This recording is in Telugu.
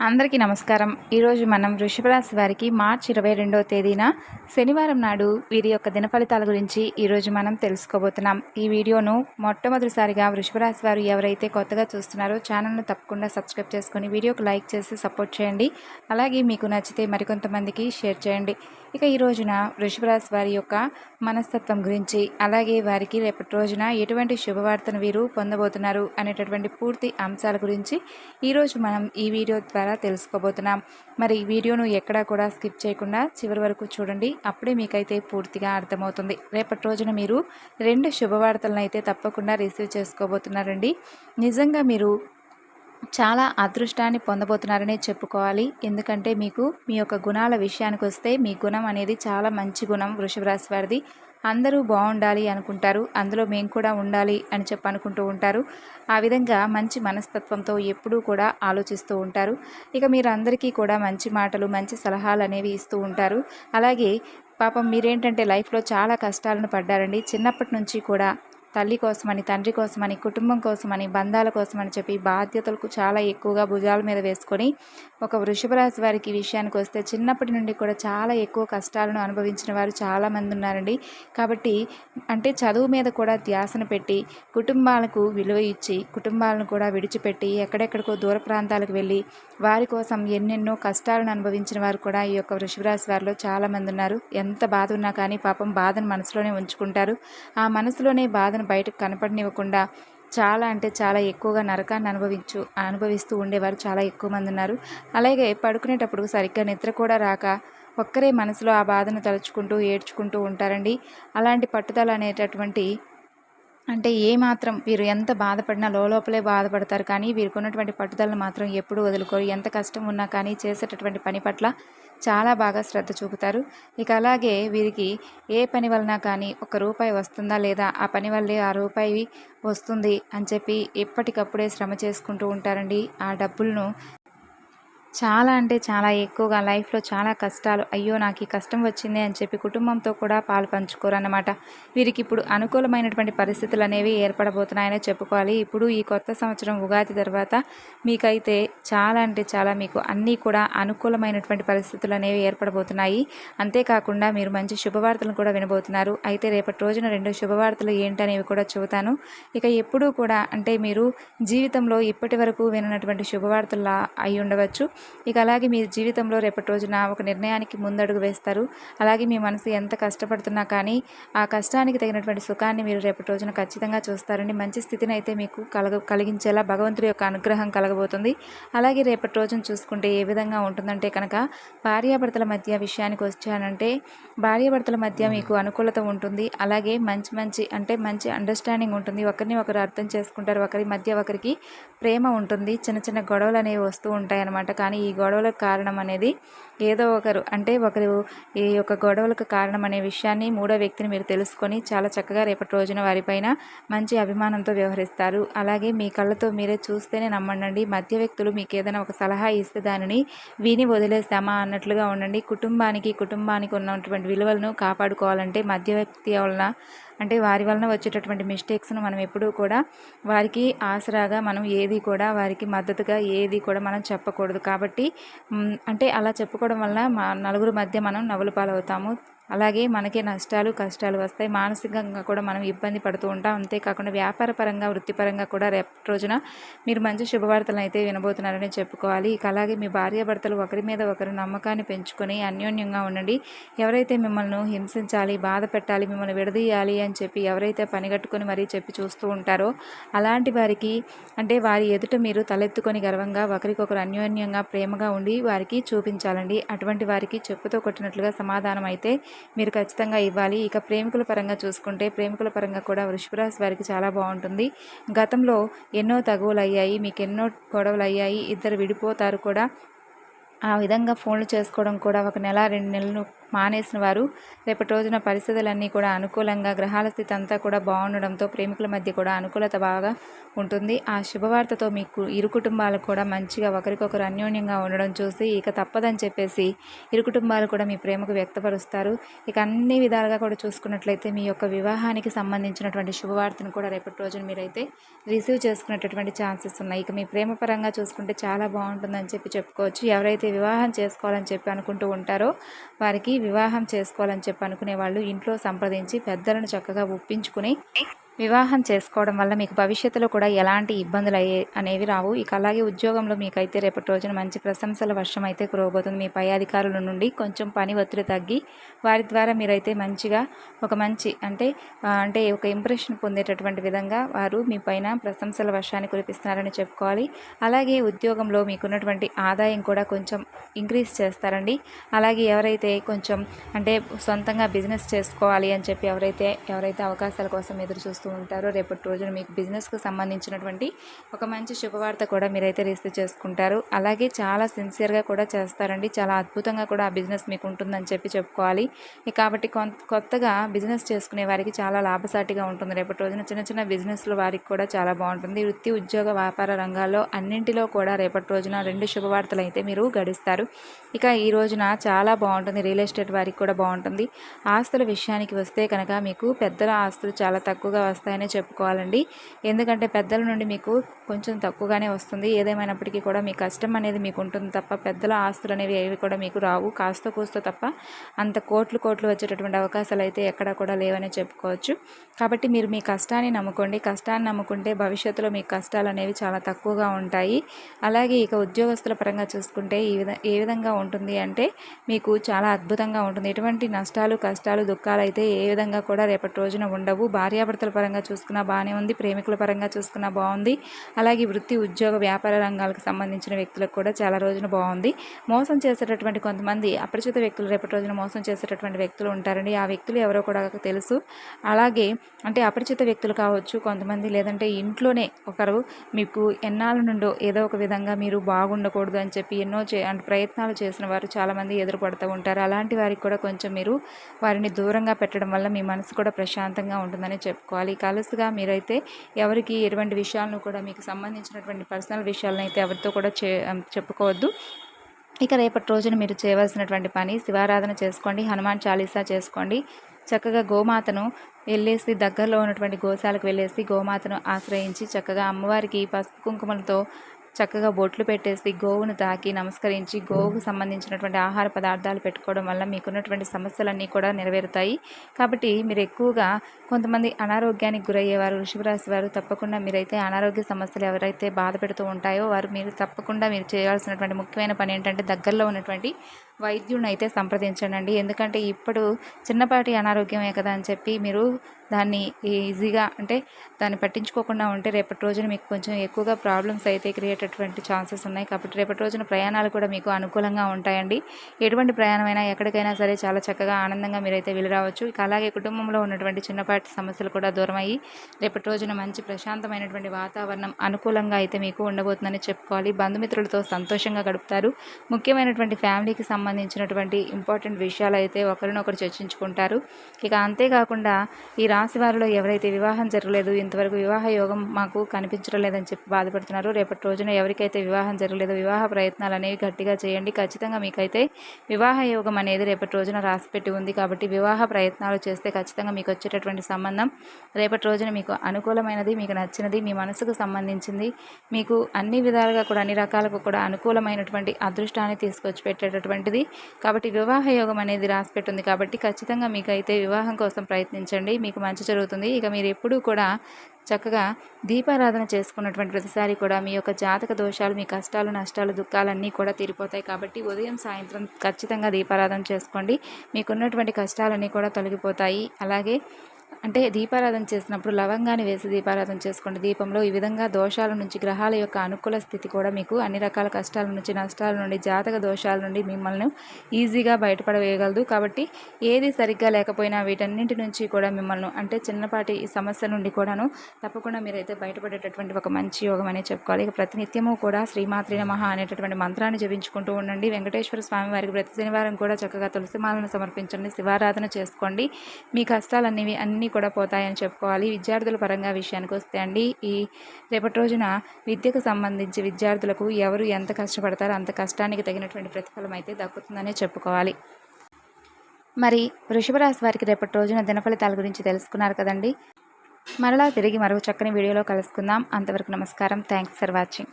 అందరికీ నమస్కారం. ఈరోజు మనం వృషభరాశి వారికి మార్చి ఇరవై రెండవ తేదీన శనివారం నాడు వీరి యొక్క దిన ఫలితాల గురించి ఈరోజు మనం తెలుసుకోబోతున్నాం. ఈ వీడియోను మొట్టమొదటిసారిగా వృషభరాశి వారు ఎవరైతే కొత్తగా చూస్తున్నారో ఛానల్ను తప్పకుండా సబ్స్క్రైబ్ చేసుకొని వీడియోకు లైక్ చేసి సపోర్ట్ చేయండి. అలాగే మీకు నచ్చితే మరికొంతమందికి షేర్ చేయండి. ఇక ఈ రోజున వృషభరాశి వారి యొక్క మనస్తత్వం గురించి అలాగే వారికి రేపటి రోజున ఎటువంటి శుభవార్తను వీరు పొందబోతున్నారు అనేటటువంటి పూర్తి అంశాల గురించి ఈరోజు మనం ఈ వీడియో ద్వారా తెలుసుకోబోతున్నాం. మరి ఈ వీడియోను ఎక్కడా కూడా స్కిప్ చేయకుండా చివరి వరకు చూడండి. అప్పుడే మీకైతే పూర్తిగా అర్థమవుతుంది. రేపటి రోజున మీరు రెండు శుభవార్తలను అయితే తప్పకుండా రిసీవ్ చేసుకోబోతున్నారండి. నిజంగా మీరు చాలా అదృష్టాన్ని పొందబోతున్నారనే చెప్పుకోవాలి. ఎందుకంటే మీకు మీ యొక్క గుణాల విషయానికి వస్తే మీ గుణం అనేది చాలా మంచి గుణం వృషభ రాశి వారిది. అందరూ బాగుండాలి అనుకుంటారు అందులో మేము కూడా ఉండాలి అని చెప్పి అనుకుంటూ ఉంటారు. ఆ విధంగా మంచి మనస్తత్వంతో ఎప్పుడూ కూడా ఆలోచిస్తూ ఉంటారు. ఇక మీరు అందరికీ కూడా మంచి మాటలు మంచి సలహాలు అనేవి ఇస్తూ ఉంటారు. అలాగే పాపం మీరేంటంటే లైఫ్లో చాలా కష్టాలను పడ్డారండి. చిన్నప్పటి నుంచి కూడా తల్లి కోసమని తండ్రి కోసమని కుటుంబం కోసమని బంధాల కోసమని చెప్పి బాధ్యతలకు చాలా ఎక్కువగా భుజాల మీద వేసుకొని ఒక వృషభ రాశి వారికి విషయానికి వస్తే చిన్నప్పటి నుండి కూడా చాలా ఎక్కువ కష్టాలను అనుభవించిన వారు చాలామంది ఉన్నారండి. కాబట్టి అంటే చదువు మీద కూడా ధ్యాసను పెట్టి కుటుంబాలకు విలువ ఇచ్చి కుటుంబాలను కూడా విడిచిపెట్టి ఎక్కడెక్కడికో దూర ప్రాంతాలకు వెళ్ళి వారి కోసం ఎన్నెన్నో కష్టాలను అనుభవించిన వారు కూడా ఈ యొక్క వృషభ రాశి వారిలో చాలామంది ఉన్నారు. ఎంత బాధ ఉన్నా కానీ పాపం బాధను మనసులోనే ఉంచుకుంటారు. ఆ మనసులోనే బాధను బయటకు కనపడనివ్వకుండా చాలా అంటే చాలా ఎక్కువగా నరకాన్ని అనుభవించు అనుభవిస్తూ ఉండేవారు. చాలా ఎక్కువ మంది ఉన్నారు. అలాగే పడుకునేటప్పుడు సరిగ్గా నిద్ర కూడా రాక ఒక్కరే మనసులో ఆ బాధను తలుచుకుంటూ ఏడ్చుకుంటూ ఉంటారండి. అలాంటి పట్టుదల అనేటటువంటి అంటే ఏ మాత్రం వీరు ఎంత బాధపడినా లోపలే బాధపడతారు. కానీ వీరికి ఉన్నటువంటి పట్టుదలను మాత్రం ఎప్పుడూ వదులుకోరు. ఎంత కష్టం ఉన్నా కానీ చేసేటటువంటి పని పట్ల చాలా బాగా శ్రద్ధ చూపుతారు. ఇక అలాగే వీరికి ఏ పని వలన కానీ ఒక రూపాయి వస్తుందా లేదా ఆ పని వల్లే ఆ రూపాయి వస్తుంది అని చెప్పి ఎప్పటికప్పుడే శ్రమ చేసుకుంటూ ఉంటారండి. ఆ డబ్బులను చాలా అంటే చాలా ఎక్కువగా లైఫ్లో చాలా కష్టాలు. అయ్యో నాకు ఈ కష్టం వచ్చింది అని చెప్పి కుటుంబంతో కూడా పాలు పంచుకోరు అన్నమాట వీరికి ఇప్పుడు అనుకూలమైనటువంటి పరిస్థితులు అనేవి ఏర్పడబోతున్నాయని చెప్పుకోవాలి. ఇప్పుడు ఈ కొత్త సంవత్సరం ఉగాది తర్వాత మీకైతే చాలా అంటే చాలా మీకు అన్నీ కూడా అనుకూలమైనటువంటి పరిస్థితులు అనేవి ఏర్పడబోతున్నాయి. అంతేకాకుండా మీరు మంచి శుభవార్తలను కూడా వినబోతున్నారు. అయితే రేపటి రోజున రెండు శుభవార్తలు ఏంటనేవి కూడా చెబుతాను. ఇక ఎప్పుడూ కూడా అంటే మీరు జీవితంలో ఇప్పటి వరకు విననటువంటి శుభవార్తలు అయి ఉండవచ్చు. ఇక అలాగే మీ జీవితంలో రేపటి రోజున ఒక నిర్ణయానికి ముందడుగు వేస్తారు. అలాగే మీ మనసు ఎంత కష్టపడుతున్నా కానీ ఆ కష్టానికి తగినటువంటి సుఖాన్ని మీరు రేపటి రోజున ఖచ్చితంగా చూస్తారండి మంచి స్థితిని అయితే మీకు కలగ కలిగించేలా భగవంతుడి యొక్క అనుగ్రహం కలగబోతుంది. అలాగే రేపటి రోజున చూసుకుంటే ఏ విధంగా ఉంటుందంటే కనుక భార్యాభర్తల మధ్య విషయానికి వచ్చానంటే భార్యాభర్తల మధ్య మీకు అనుకూలత ఉంటుంది. అలాగే మంచి మంచి అంటే మంచి అండర్స్టాండింగ్ ఉంటుంది. ఒకరిని ఒకరు అర్థం చేసుకుంటారు. ఒకరి మధ్య ఒకరికి ప్రేమ ఉంటుంది. చిన్న చిన్న గొడవలు అనేవి వస్తూ ఉంటాయి అన్నమాట కానీ కానీ ఈ గొడవలకు కారణం అనేది ఏదో ఒకరు అంటే ఒకరు ఈ యొక్క గొడవలకు కారణం అనే విషయాన్ని మూడో వ్యక్తిని మీరు తెలుసుకొని చాలా చక్కగా రేపటి రోజున వారిపైన మంచి అభిమానంతో వ్యవహరిస్తారు. అలాగే మీ కళ్ళతో మీరే చూస్తేనే నమ్మండి మధ్య వ్యక్తులు మీకు ఏదైనా ఒక సలహా ఇస్తే దానిని విని వదిలేస్తామా అన్నట్లుగా ఉండండి. కుటుంబానికి కుటుంబానికి ఉన్నటువంటి విలువలను కాపాడుకోవాలంటే మధ్య వ్యక్తి వలన అంటే వారి వలన వచ్చేటటువంటి మిస్టేక్స్ను మనం ఎప్పుడూ కూడా వారికి ఆసరాగా మనం ఏది కూడా వారికి మద్దతుగా ఏది కూడా మనం చెప్పకూడదు. కాబట్టి అంటే అలా చెప్పుకోవడం వల్ల మా నలుగురు మధ్య మనం నవ్వుల పాలవుతాము. అలాగే మనకే నష్టాలు కష్టాలు వస్తాయి. మానసికంగా కూడా మనం ఇబ్బంది పడుతూ ఉంటాం. అంతేకాకుండా వ్యాపారపరంగా వృత్తిపరంగా కూడా రేపటి రోజున మీరు మంచి శుభవార్తలను అయితే వినబోతున్నారని చెప్పుకోవాలి. ఇక అలాగే మీ భార్యాభర్తలు ఒకరి మీద ఒకరు నమ్మకాన్ని పెంచుకొని అన్యోన్యంగా ఉండండి. ఎవరైతే మిమ్మల్ని హింసించాలి బాధ పెట్టాలి మిమ్మల్ని విడదీయాలి అని చెప్పి ఎవరైతే పనిగట్టుకొని మరీ చెప్పి చూస్తూ ఉంటారో అలాంటి వారికి అంటే వారి ఎదుట మీరు తలెత్తుకొని గర్వంగా ఒకరికొకరు అన్యోన్యంగా ప్రేమగా ఉండి వారికి చూపించాలండి. అటువంటి వారికి చెప్పుతో కొట్టినట్లుగా సమాధానం అయితే మీరు ఖచ్చితంగా ఇవ్వాలి. ఇక ప్రేమికుల పరంగా చూసుకుంటే ప్రేమికుల పరంగా కూడా వృషభరాశి వారికి చాలా బాగుంటుంది. గతంలో ఎన్నో తగువులు అయ్యాయి మీకు ఎన్నో గొడవలు అయ్యాయి ఇద్దరు విడిపోతారు కూడా. ఆ విధంగా ఫోన్లు చేసుకోవడం కూడా ఒక నెల రెండు నెలలు మానేసిన వారు రేపటి రోజున పరిస్థితులన్నీ కూడా అనుకూలంగా గ్రహాల స్థితి అంతా కూడా బాగుండడంతో ప్రేమికుల మధ్య కూడా అనుకూలత బాగా ఉంటుంది. ఆ శుభవార్తతో మీకు ఇరు కుటుంబాలు కూడా మంచిగా ఒకరికొకరు అన్యోన్యంగా ఉండడం చూసి ఇక తప్పదని చెప్పేసి ఇరు కుటుంబాలు కూడా మీ ప్రేమకు వ్యక్తపరుస్తారు. ఇక అన్ని విధాలుగా కూడా చూసుకున్నట్లయితే మీ యొక్క వివాహానికి సంబంధించినటువంటి శుభవార్తను కూడా రేపటి రోజున మీరైతే రిసీవ్ చేసుకునేటటువంటి ఛాన్సెస్ ఉన్నాయి. ఇక మీ ప్రేమ పరంగా చూసుకుంటే చాలా బాగుంటుందని చెప్పి చెప్పుకోవచ్చు. ఎవరైతే వివాహం చేసుకోవాలని చెప్పి అనుకుంటూ ఉంటారో వారికి వివాహం చేసుకోవాలని చెప్పి అనుకునే వాళ్ళు ఇంట్లో సంప్రదించి పెద్దలను చక్కగా ఒప్పించుకుని వివాహం చేసుకోవడం వల్ల మీకు భవిష్యత్తులో కూడా ఎలాంటి ఇబ్బందులు అయ్యే అనేవి రావు. ఇక అలాగే ఉద్యోగంలో మీకైతే రేపటి రోజున మంచి ప్రశంసల వర్షం అయితే కురవబోతుంది. మీ పై అధికారుల నుండి కొంచెం పని ఒత్తిడి తగ్గి వారి ద్వారా మీరైతే మంచిగా ఒక మంచి అంటే అంటే ఒక ఇంప్రెషన్ పొందేటటువంటి విధంగా వారు మీ పైన ప్రశంసల వర్షాన్ని కురిపిస్తున్నారని చెప్పుకోవాలి. అలాగే ఉద్యోగంలో మీకున్నటువంటి ఆదాయం కూడా కొంచెం ఇంక్రీజ్ చేస్తారండి. అలాగే ఎవరైతే కొంచెం అంటే సొంతంగా బిజినెస్ చేసుకోవాలి అని చెప్పి ఎవరైతే ఎవరైతే అవకాశాల కోసం ఎదురు చూస్తారు చేస్తూ ఉంటారు రేపటి రోజున మీకు బిజినెస్కి సంబంధించినటువంటి ఒక మంచి శుభవార్త కూడా మీరైతే రిసీవ్ చేసుకుంటారు. అలాగే చాలా సిన్సియర్గా కూడా చేస్తారండి. చాలా అద్భుతంగా కూడా ఆ బిజినెస్ మీకు ఉంటుందని చెప్పి చెప్పుకోవాలి. కాబట్టి కొత్తగా బిజినెస్ చేసుకునే వారికి చాలా లాభసాటిగా ఉంటుంది. రేపటి రోజున చిన్న చిన్న బిజినెస్లు వారికి కూడా చాలా బాగుంటుంది. వృత్తి ఉద్యోగ వ్యాపార రంగాల్లో అన్నింటిలో కూడా రేపటి రోజున రెండు శుభవార్తలు అయితే మీరు గడిస్తారు. ఇక ఈ రోజున చాలా బాగుంటుంది. రియల్ ఎస్టేట్ వారికి కూడా బాగుంటుంది. ఆస్తుల విషయానికి వస్తే కనుక మీకు పెద్దల ఆస్తులు చాలా తక్కువగా వస్తాయనే చెప్పుకోవాలండి. ఎందుకంటే పెద్దల నుండి మీకు కొంచెం తక్కువగానే వస్తుంది. ఏదేమైనప్పటికీ కూడా మీ కష్టం అనేది మీకు ఉంటుంది తప్ప పెద్దల ఆస్తులు అనేవి ఏవి కూడా మీకు రావు. కాస్త కూస్తో తప్ప అంత కోట్లు కోట్లు వచ్చేటటువంటి అవకాశాలు అయితే ఎక్కడా కూడా లేవనే చెప్పుకోవచ్చు. కాబట్టి మీరు మీ కష్టాన్ని నమ్ముకోండి. కష్టాన్ని నమ్ముకుంటే భవిష్యత్తులో మీ కష్టాలు అనేవి చాలా తక్కువగా ఉంటాయి. అలాగే ఇక ఉద్యోగస్తుల పరంగా చూసుకుంటే ఈ విధ ఏ విధంగా ఉంటుంది అంటే మీకు చాలా అద్భుతంగా ఉంటుంది. ఎటువంటి నష్టాలు కష్టాలు దుఃఖాలు అయితే ఏ విధంగా కూడా రేపటి రోజున ఉండవు. భార్యాభర్తల పరంగా చూసుకున్నా బాగానే ఉంది ప్రేమికుల పరంగా చూసుకున్నా బాగుంది అలాగే వృత్తి ఉద్యోగ వ్యాపార రంగాలకు సంబంధించిన వ్యక్తులకు కూడా చాలా రోజున బాగుంది మోసం చేసేటటువంటి కొంతమంది అపరిచిత వ్యక్తులు రేపటి రోజున మోసం చేసేటటువంటి వ్యక్తులు ఉంటారండి. ఆ వ్యక్తులు ఎవరో కూడా తెలుసు. అలాగే అంటే అపరిచిత వ్యక్తులు కావచ్చు కొంతమంది లేదంటే ఇంట్లోనే ఒకరు మీకు ఎన్నాళ్ళ నుండో ఏదో ఒక విధంగా మీరు బాగుండకూడదు అని చెప్పి ఎన్నో చే అంటే ప్రయత్నాలు చేసిన వారు చాలామంది ఎదురుపడుతూ ఉంటారు. అలాంటి వారికి కూడా కొంచెం మీరు వారిని దూరంగా పెట్టడం వల్ల మీ మనసు కూడా ప్రశాంతంగా ఉంటుందని చెప్పుకోవాలి. చాలా కలుసుగా మీరైతే ఎవరికి ఎటువంటి విషయాలను కూడా మీకు సంబంధించినటువంటి పర్సనల్ విషయాలను అయితే ఎవరితో కూడా చే చెప్పుకోవద్దు. ఇక రేపటి రోజున మీరు చేయవలసినటువంటి పని శివారాధన చేసుకోండి హనుమాన్ చాలీసా చేసుకోండి. చక్కగా గోమాతను వెళ్ళేసి దగ్గరలో ఉన్నటువంటి గోశాలకు వెళ్ళేసి గోమాతను ఆశ్రయించి చక్కగా అమ్మవారికి పసుపు కుంకుమలతో చక్కగా బొట్లు పెట్టేసి గోవును తాకి నమస్కరించి గోవుకు సంబంధించినటువంటి ఆహార పదార్థాలు పెట్టుకోవడం వల్ల మీకున్నటువంటి సమస్యలన్నీ కూడా నెరవేరుతాయి. కాబట్టి మీరు ఎక్కువగా కొంతమంది అనారోగ్యానికి గురయ్యేవారు వృషభరాశి వారు తప్పకుండా మీరైతే అనారోగ్య సమస్యలు ఎవరైతే బాధ పెడుతూ ఉంటాయో వారు మీరు తప్పకుండా మీరు చేయాల్సినటువంటి ముఖ్యమైన పని ఏంటంటే దగ్గరలో ఉన్నటువంటి వైద్యుడిని అయితే సంప్రదించండి ఎందుకంటే ఇప్పుడు చిన్నపాటి అనారోగ్యమే కదా అని చెప్పి మీరు దాన్ని ఈజీగా అంటే దాన్ని పట్టించుకోకుండా ఉంటే రేపటి రోజున మీకు కొంచెం ఎక్కువగా ప్రాబ్లమ్స్ అయితే క్రియేట్ అటువంటి ఛాన్సెస్ ఉన్నాయి. కాబట్టి రేపటి రోజున ప్రయాణాలు కూడా మీకు అనుకూలంగా ఉంటాయండి. ఎటువంటి ప్రయాణమైనా ఎక్కడికైనా సరే చాలా చక్కగా ఆనందంగా మీరైతే వెళ్ళి రావచ్చు ఇక అలాగే కుటుంబంలో ఉన్నటువంటి చిన్నపాటి సమస్యలు కూడా దూరం అయ్యి రేపటి రోజున మంచి ప్రశాంతమైనటువంటి వాతావరణం అనుకూలంగా అయితే మీకు ఉండబోతుందని చెప్పుకోవాలి. బంధుమిత్రులతో సంతోషంగా గడుపుతారు. ముఖ్యమైనటువంటి ఫ్యామిలీకి సంబంధించినటువంటి ఇంపార్టెంట్ విషయాలు అయితే ఒకరినొకరు చర్చించుకుంటారు. ఇక అంతేకాకుండా ఈ రాశి వారిలో ఎవరైతే వివాహం జరగలేదు ఇంతవరకు వివాహ యోగం మాకు కనిపించడం లేదని చెప్పి బాధపడుతున్నారు. రేపటి రోజున ఎవరికైతే వివాహం జరగలేదు వివాహ ప్రయత్నాలు అనేవి గట్టిగా చేయండి. ఖచ్చితంగా మీకైతే వివాహ యోగం అనేది రేపటి రోజున రాసిపెట్టి ఉంది కాబట్టి వివాహ ప్రయత్నాలు చేస్తే ఖచ్చితంగా మీకు వచ్చేటటువంటి సంబంధం. రేపటి రోజున మీకు అనుకూలమైనది మీకు నచ్చినది మీ మనసుకు సంబంధించింది మీకు అన్ని విధాలుగా కూడా అన్ని రకాలకు కూడా అనుకూలమైనటువంటి అదృష్టాన్ని తీసుకొచ్చి పెట్టేటటువంటిది కాబట్టి వివాహ యోగం అనేది రాసిపెట్టుంది. కాబట్టి ఖచ్చితంగా మీకైతే వివాహం కోసం ప్రయత్నించండి. మీకు మంచి జరుగుతుంది. ఇక మీరు ఎప్పుడూ కూడా చక్కగా దీపారాధన చేసుకున్నటువంటి ప్రతిసారి కూడా మీ యొక్క జాతక దోషాలు మీ కష్టాలు నష్టాలు దుఃఖాలన్నీ కూడా తీరిపోతాయి. కాబట్టి ఉదయం సాయంత్రం ఖచ్చితంగా దీపారాధన చేసుకోండి. మీకున్నటువంటి కష్టాలన్నీ కూడా తొలగిపోతాయి. అలాగే అంటే దీపారాధన చేసినప్పుడు లవంగాన్ని వేసి దీపారాధన చేసుకోండి. దీపంలో ఈ విధంగా దోషాల నుంచి గ్రహాల యొక్క అనుకూల స్థితి కూడా మీకు అన్ని రకాల కష్టాల నుంచి నష్టాల నుండి జాతక దోషాల నుండి మిమ్మల్ని ఈజీగా బయటపడవేయగలదు. కాబట్టి ఏది సరిగ్గా లేకపోయినా వీటన్నింటి నుంచి కూడా మిమ్మల్ని అంటే చిన్నపాటి సమస్య నుండి కూడాను తప్పకుండా మీరైతే బయటపడేటటువంటి ఒక మంచి యోగం అనే చెప్పుకోవాలి. ఇక ప్రతినిత్యము కూడా శ్రీమాత్రి నమః అనేటటువంటి మంత్రాన్ని జపించుకుంటూ ఉండండి. వెంకటేశ్వర స్వామి వారికి ప్రతి శనివారం కూడా చక్కగా తులసిమాలను సమర్పించండి. శివారాధన చేసుకోండి. మీ కష్టాలన్నీ అన్నీ కూడా పోతాయని చెప్పుకోవాలి. విద్యార్థుల పరంగా విషయానికి వస్తే అండి ఈ రేపటి రోజున విద్యకు సంబంధించి విద్యార్థులకు ఎవరు ఎంత కష్టపడతారో అంత కష్టానికి తగినటువంటి ప్రతిఫలం అయితే దక్కుతుందనే చెప్పుకోవాలి. మరి వృషభ రాశి వారికి రేపటి రోజున దినఫలితాల గురించి తెలుసుకున్నారు కదండి? మరలా తిరిగి మరో చక్కని వీడియోలో కలుసుకుందాం. అంతవరకు నమస్కారం. Thanks for watching